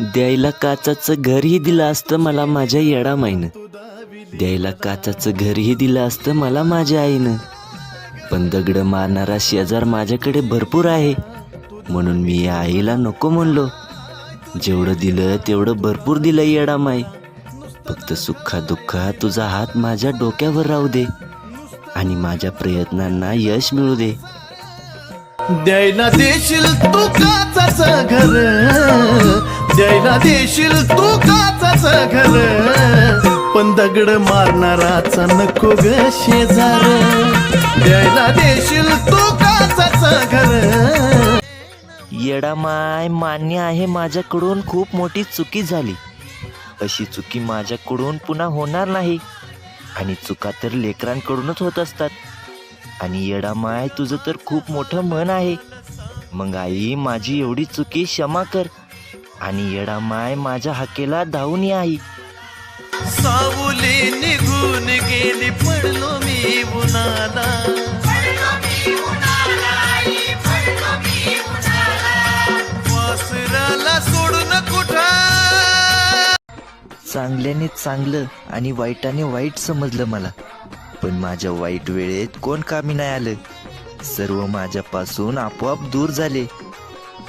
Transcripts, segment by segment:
द्यायला काचाचं घरही दिलं असतं मला माझ्या येडामाईनं. द्यायला काचाचं घरही दिलं असतं मला माझ्या आईनं. पण दगड मारणारा शेजार माझ्याकडे भरपूर आहे. म्हणून मी या आईला नको म्हणलो. जेवढं दिलं तेवढं भरपूर दिलं येडामाई. फक्त सुखा दुःखा तुझा हात माझ्या डोक्यावर राहू दे. आणि माझ्या प्रयत्नांना यश मिळू दे. द्यायला देशील तू काचाच घर. द्यायला देशील तू काचाच घर. पण दगड मारणाराचा नको ग शेजार. द्यायला देशील तू काचाच घर. येडामाय मान्य आहे माझ्याकडून खूप मोठी चुकी झाली. अशी चुकी माझ्याकडून पुन्हा होणार नाही. आणि चुका तर लेकरांकडूनच होत असतात. आणि येडामाय तुझं तर खूप मोठं मन आहे. मग आई माझी एवढी चुकी क्षमा कर. आणि येडामाय माझ्या हाकेला धावून ये आई सावली निघून गेली पडलो मी उन्हाला. वासराला सोडून कुठा? चांगल्याने चांगलं आणि वाईटाने वाईट समजलं मला. पण माझ्या वाईट वेळेत कोण कामी नाही आलं. सर्व माझ्यापासून आपोआप दूर झाले.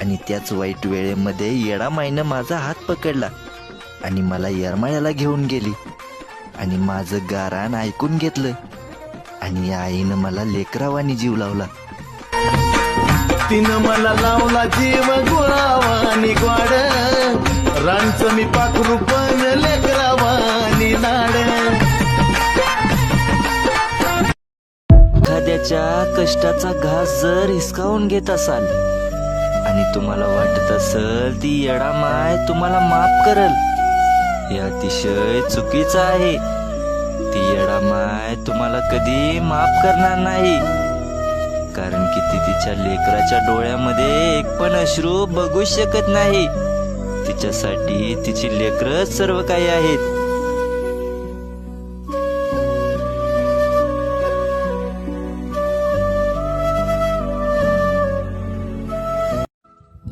आणि त्याच वाईट वेळेमध्ये येडामाईनं माझा हात पकडला आणि मला येरमाळ्याला घेऊन गेली. आणि माझं गारान ऐकून घेतलं. आणि या आईनं मला लेकरावानी जीव लावला. तिनं मला लावला जीव गुळावानी ग्वाड. रांचं मी पाखरू पण लेकरावानी लाड एखाद्याच्या कष्टाचा घास जर हिसकावून घेत असाल आणि तुम्हाला वाटत असल ती येडा माय तुम्हाला माफ करल. हे अतिशय चुकीचं आहे. ती येडा माय तुम्हाला कधी माफ करणार नाही. कारण की ती तिच्या लेकराच्या डोळ्यामध्ये एक पण अश्रू बघू शकत नाही. तिच्यासाठी तिची लेकरच सर्व काही आहेत.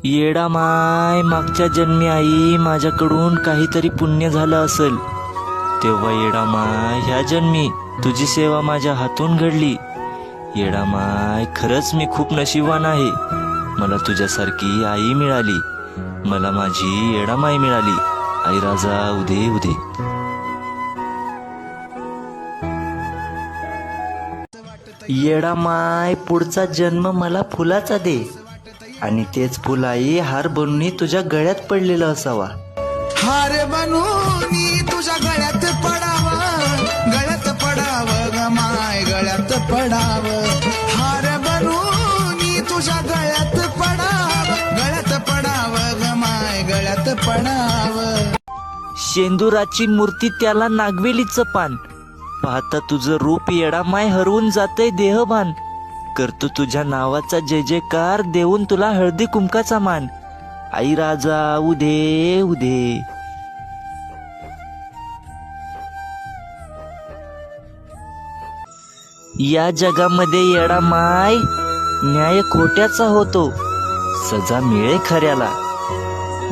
येडा माय मागच्या जन्मी आई माझ्याकडून काहीतरी पुण्य झालं असेल. तेव्हा येडा माय ह्या जन्मी तुझी सेवा माझ्या हातून घडली. येडा माय खरंच मी खूप नशिबान आहे. मला तुझ्यासारखी आई मिळाली. मला माझी येडा माय मिळाली. आई राजा उदे उदे. येडा माय पुढचा जन्म मला फुलाचा दे. आणि तेच फुल आई हार बनून तुझ्या गळ्यात पडलेलं असावा. हार बनूनी तुझ्या गळ्यात पडाव गळ्यात पडाव माय गळ्यात पडाव. हार बनूनी तुझ्या गळ्यात पडाव गळ्यात पडाव माय गळ्यात पडाव. शेंदुराची मूर्ती त्याला नागवेलीचं पान. पाहता तुझं रूप येडा माय हरवून जातय देहभान. करतो तुझ्या नावाचा जय जयकार देऊन तुला हळदी कुंकाचा मान. आई राजा उदे उदे. या जगामध्ये येडा माय न्याय खोट्याचा होतो सजा मिळे खऱ्याला.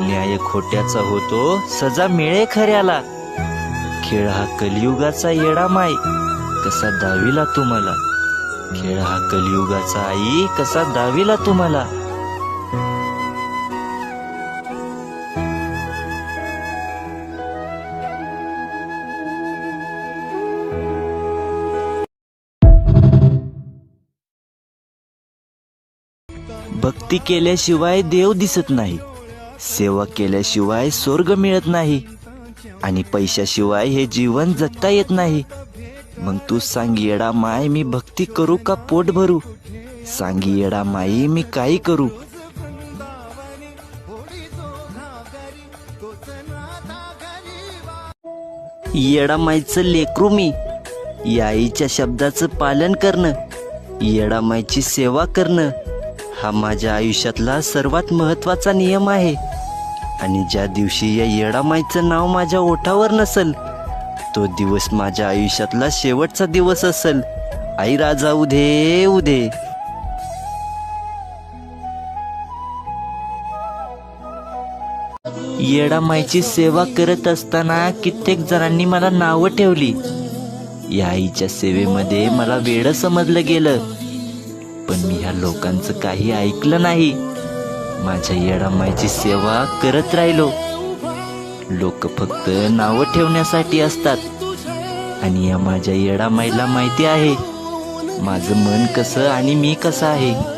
न्याय खोट्याचा होतो सजा मिळे खऱ्याला. खेळ हा कलियुगाचा येडा माय कसा दाविला तुम्हाला? खेळ हा कलियुगाचा आई कसा दाविला तुम्हाला? भक्ती केल्याशिवाय देव दिसत नाही. सेवा केल्याशिवाय स्वर्ग मिळत नाही. आणि पैशाशिवाय हे जीवन जगता येत नाही. मग तू सांग येडा माय मी भक्ती करू का पोट भरू? सांग येडा माई मी काही करू? येडा माईचं लेकरू मी याईच्या शब्दाचं पालन करणं येडा माईची सेवा करणं हा माझ्या आयुष्यातला सर्वात महत्त्वाचा नियम आहे. आणि ज्या दिवशी या येडामाईचं नाव माझ्या ओठावर नसल तो दिवस माझ्या आयुष्यातला शेवटचा दिवस असल. आई राजा उदे उदे. येडामाईची सेवा करत असताना कित्येक जणांनी मला नावं ठेवली. या आईच्या सेवेमध्ये मला वेड समजलं गेलं. पण मी ह्या लोकांचं काही ऐकलं नाही. माझ्या येडामाईची सेवा करत राहिलो. लोक फक्त नावं ठेवण्यासाठी असतात. आणि या माझ्या येडा माईला माहिती आहे. माझं मन कसं आणि मी कसं आहे?